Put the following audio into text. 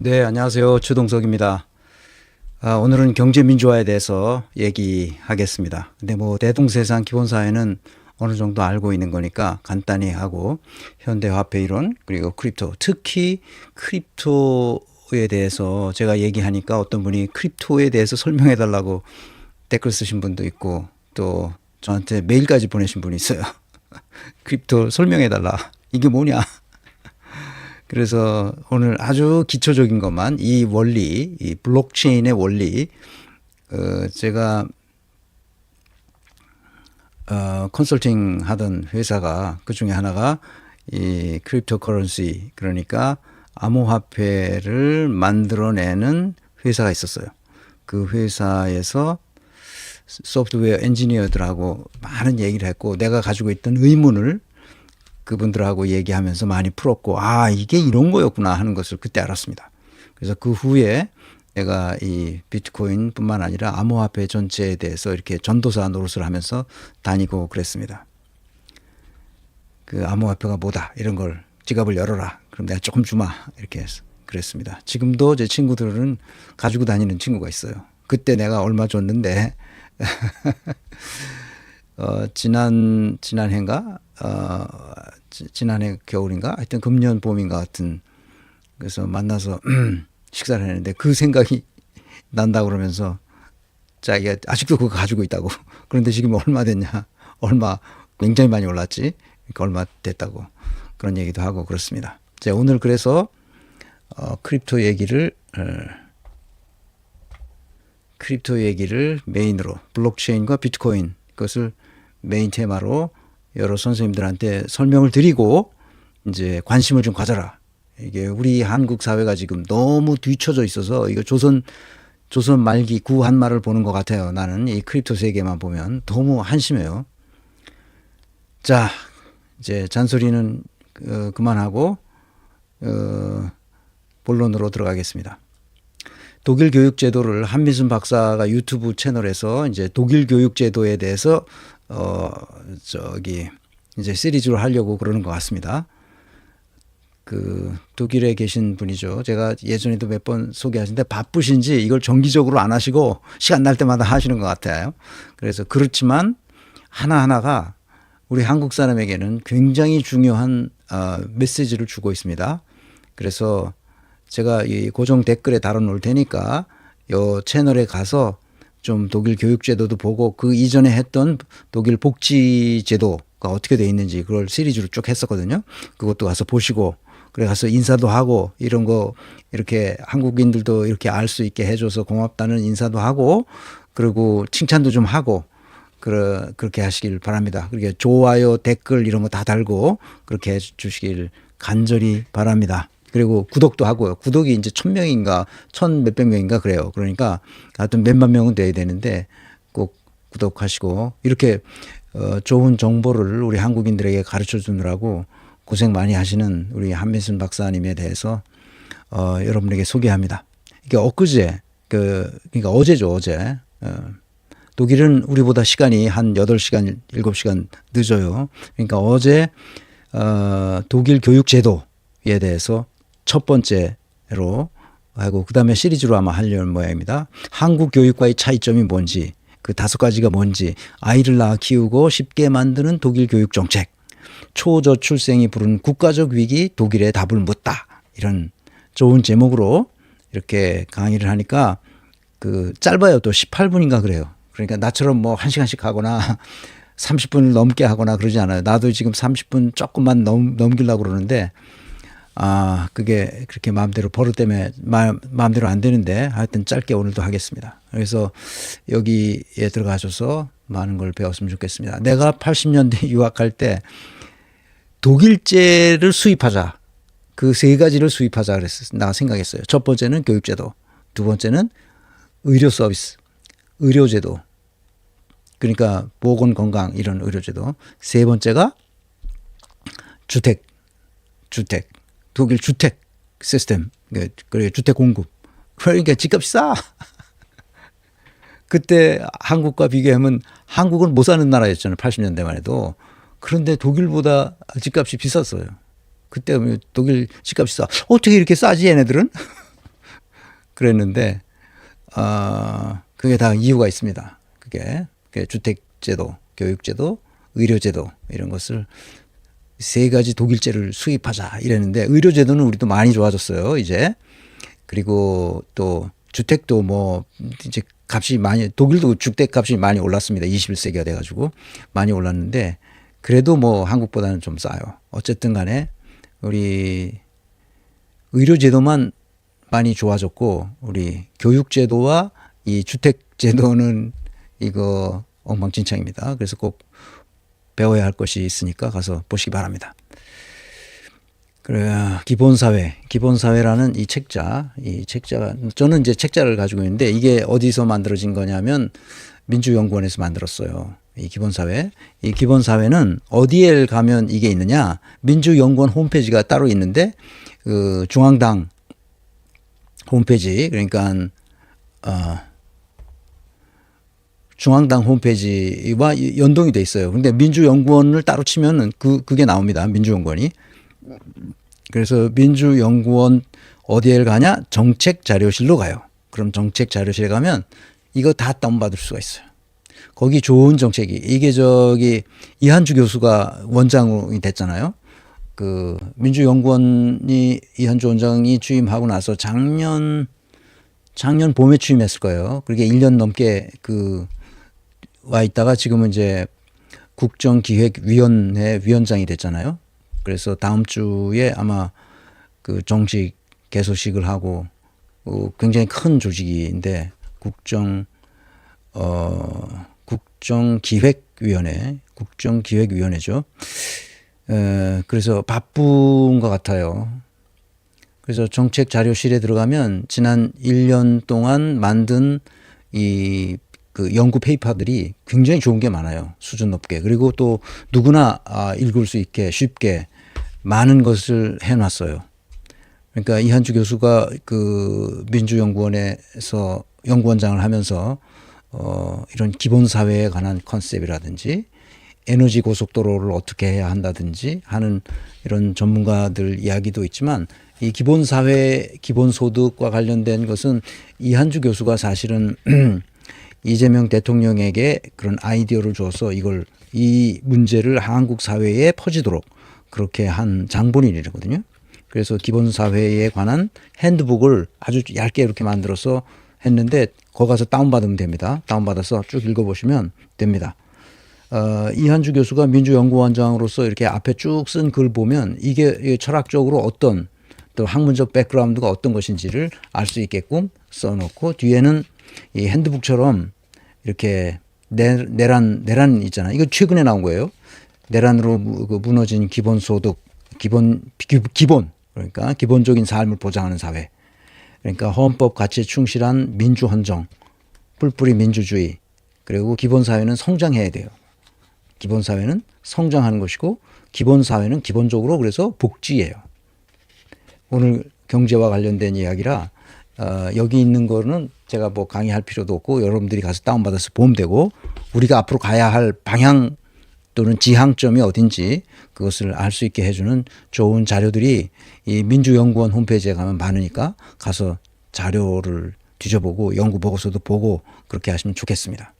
네, 안녕하세요. 최동석입니다. 아, 오늘은 경제 민주화에 대해서 얘기하겠습니다. 근데 뭐 대동세상 기본사회는 어느 정도 알고 있는 거니까 간단히 하고 현대 화폐 이론 그리고 크립토 특히 크립토에 대해서 제가 얘기하니까 어떤 분이 크립토에 대해서 설명해 달라고 댓글 쓰신 분도 있고 또 저한테 메일까지 보내신 분이 있어요. 크립토 설명해 달라. 이게 뭐냐? 그래서 오늘 아주 기초적인 것만 이 원리, 이 블록체인의 원리, 어, 제가 어, 컨설팅 하던 회사가 그 중에 하나가 이 크립토 커런시 그러니까 암호화폐를 만들어내는 회사가 있었어요. 그 회사에서 소프트웨어 엔지니어들하고 많은 얘기를 했고 내가 가지고 있던 의문을 그분들하고 얘기하면서 많이 풀었고 아 이게 이런 거였구나 하는 것을 그때 알았습니다. 그래서 그 후에 내가 이 비트코인뿐만 아니라 암호화폐 전체에 대해서 이렇게 전도사 노릇을 하면서 다니고 그랬습니다. 그 암호화폐가 뭐다 이런 걸 지갑을 열어라 그럼 내가 조금 주마 이렇게 그랬습니다. 지금도 제 친구들은 가지고 다니는 친구가 있어요. 그때 내가 얼마 줬는데 어, 지난 지난해인가? 어, 지, 지난해 겨울인가? 하여튼 금년 봄인가 같은. 그래서 만나서 식사를 했는데 그 생각이 난다 그러면서 자기가 아직도 그거 가지고 있다고. 그런데 지금 얼마 됐냐? 얼마 굉장히 많이 올랐지? 그러니까 얼마 됐다고 그런 얘기도 하고 그렇습니다. 자 오늘 그래서 어, 크립토 얘기를 어, 크립토 얘기를 메인으로 블록체인과 비트코인 그것을 메인 테마로 여러 선생님들한테 설명을 드리고 이제 관심을 좀 가져라. 이게 우리 한국 사회가 지금 너무 뒤쳐져 있어서 이거 조선 조선 말기 구 한말을 보는 것 같아요. 나는 이 크립토 세계만 보면 너무 한심해요. 자, 이제 잔소리는 어, 그만하고 어, 본론으로 들어가겠습니다. 독일 교육 제도를 한미순 박사가 유튜브 채널에서 이제 독일 교육 제도에 대해서 어 저기 이제 시리즈로 하려고 그러는 것 같습니다. 그 독일에 계신 분이죠. 제가 예전에도 몇 번 소개하신데 바쁘신지 이걸 정기적으로 안 하시고 시간 날 때마다 하시는 것 같아요. 그래서 그렇지만 하나하나가 우리 한국 사람에게는 굉장히 중요한 어, 메시지를 주고 있습니다. 그래서 제가 이 고정 댓글에 달아놓을 테니까 요 채널에 가서 좀 독일 교육제도도 보고 그 이전에 했던 독일 복지제도가 어떻게 돼 있는지 그걸 시리즈로 쭉 했었거든요. 그것도 가서 보시고 그래 가서 인사도 하고 이런 거 이렇게 한국인들도 이렇게 알 수 있게 해줘서 고맙다는 인사도 하고 그리고 칭찬도 좀 하고 그러, 그렇게 하시길 바랍니다. 그렇게 좋아요, 댓글 이런 거 다 달고 그렇게 해 주시길 간절히 바랍니다. 그리고 구독도 하고요. 구독이 이제 천 명인가 천 몇백 명인가 그래요. 그러니까 하여튼 몇만 명은 돼야 되는데 꼭 구독하시고 이렇게 어, 좋은 정보를 우리 한국인들에게 가르쳐 주느라고 고생 많이 하시는 우리 한민순 박사님에 대해서 어, 여러분에게 소개합니다. 이게 엊그제 그 그러니까 어제죠 어제 어, 독일은 우리보다 시간이 한 8시간 7시간 늦어요. 그러니까 어제 어, 독일 교육 제도에 대해서 첫 번째로 하고 그다음에 시리즈로 아마 하려는 모양입니다. 한국 교육과의 차이점이 뭔지 그 다섯 가지가 뭔지 아이를 낳아 키우고 쉽게 만드는 독일 교육 정책 초저출생이 부른 국가적 위기 독일의 답을 묻다 이런 좋은 제목으로 이렇게 강의를 하니까 그 짧아요 또 18분인가 그래요. 그러니까 나처럼 뭐 1시간씩 하거나 30분을 넘게 하거나 그러지 않아요. 나도 지금 30분 조금만 넘, 넘기려고 그러는데 아, 그게 그렇게 마음대로 버릇 때문에 마, 마음대로 안 되는데 하여튼 짧게 오늘도 하겠습니다. 그래서 여기에 들어가셔서 많은 걸 배웠으면 좋겠습니다. 내가 80년대 유학할 때 독일제를 수입하자. 그 세 가지를 수입하자 그랬어요. 나 생각했어요. 첫 번째는 교육제도. 두 번째는 의료 서비스. 의료제도. 그러니까 보건 건강 이런 의료제도. 세 번째가 주택. 주택. 독일 주택 시스템, 그리고 주택 공급. 그러니까 집값이 싸. 그때 한국과 비교하면 한국은 못 사는 나라였잖아요. 80년대만 해도. 그런데 독일보다 집값이 비쌌어요. 그때 독일 집값이 싸. 어떻게 이렇게 싸지 얘네들은? 그랬는데 아 그게 다 이유가 있습니다. 그게, 그게 주택 제도, 교육 제도, 의료 제도 이런 것을 세 가지 독일제를 수입하자 이랬는데 의료제도는 우리도 많이 좋아졌어요 이제. 그리고 또 주택도 뭐 이제 값이 많이 독일도 주택 값이 많이 올랐습니다. 21세기가 돼가지고 많이 올랐는데 그래도 뭐 한국보다는 좀 싸요. 어쨌든 간에 우리 의료제도만 많이 좋아졌고 우리 교육제도와 이 주택제도는 이거 엉망진창입니다. 그래서 꼭 배워야 할 것이 있으니까 가서 보시기 바랍니다. 그래 기본사회, 기본사회라는 이 책자, 이 책자가 저는 이제 책자를 가지고 있는데 이게 어디서 만들어진 거냐면 민주연구원에서 만들었어요. 이 기본사회, 이 기본사회는 어디에 가면 이게 있느냐? 민주연구원 홈페이지가 따로 있는데 그 중앙당 홈페이지 그러니까 어, 중앙당 홈페이지와 연동이 돼 있어요. 근데 민주연구원을 따로 치면은 그 그게 나옵니다. 민주연구원이. 그래서 민주연구원 어디에 가냐? 정책 자료실로 가요. 그럼 정책 자료실에 가면 이거 다 다운받을 수가 있어요. 거기 좋은 정책이 이게 저기 이한주 교수가 원장이 됐잖아요. 그 민주연구원이 이한주 원장이 취임하고 나서 작년 작년 봄에 취임했을 거예요. 그게 1년 넘게 그 와 있다가 지금은 이제 국정기획위원회 위원장이 됐잖아요. 그래서 다음 주에 아마 그 정식 개소식을 하고 어, 굉장히 큰 조직인데 국정 어 국정기획위원회 국정기획위원회죠. 에, 그래서 바쁜 것 같아요. 그래서 정책 자료실에 들어가면 지난 1년 동안 만든 이 그 연구 페이퍼들이 굉장히 좋은 게 많아요. 수준 높게. 그리고 또 누구나 아, 읽을 수 있게 쉽게 많은 것을 해놨어요. 그러니까 이한주 교수가 그 민주연구원에서 연구원장을 하면서 어, 이런 기본 사회에 관한 컨셉이라든지 에너지 고속도로를 어떻게 해야 한다든지 하는 이런 전문가들 이야기도 있지만 이 기본 사회 기본 소득과 관련된 것은 이한주 교수가 사실은 이재명 대통령에게 그런 아이디어를 줘서 이걸 이 문제를 한국 사회에 퍼지도록 그렇게 한 장본인이거든요. 그래서 기본 사회에 관한 핸드북을 아주 얇게 이렇게 만들어서 했는데 거기 가서 다운받으면 됩니다. 다운받아서 쭉 읽어보시면 됩니다. 어, 이한주 교수가 민주연구원장으로서 이렇게 앞에 쭉 쓴 글 보면 이게 철학적으로 어떤 또 학문적 백그라운드가 어떤 것인지를 알 수 있게끔 써놓고 뒤에는 이 핸드북처럼 이렇게 내, 내란 내란 있잖아. 이거 최근에 나온 거예요. 내란으로 무, 그 무너진 기본 소득, 기본 기, 기본 그러니까 기본적인 삶을 보장하는 사회. 그러니까 헌법 가치에 충실한 민주 헌정, 뿔뿔이 민주주의. 그리고 기본 사회는 성장해야 돼요. 기본 사회는 성장하는 것이고 기본 사회는 기본적으로 그래서 복지예요. 오늘 경제와 관련된 이야기라 어, 여기 있는 거는 제가 뭐 강의할 필요도 없고 여러분들이 가서 다운받아서 보면 되고 우리가 앞으로 가야 할 방향 또는 지향점이 어딘지 그것을 알 수 있게 해주는 좋은 자료들이 이 민주연구원 홈페이지에 가면 많으니까 가서 자료를 뒤져보고 연구 보고서도 보고 그렇게 하시면 좋겠습니다.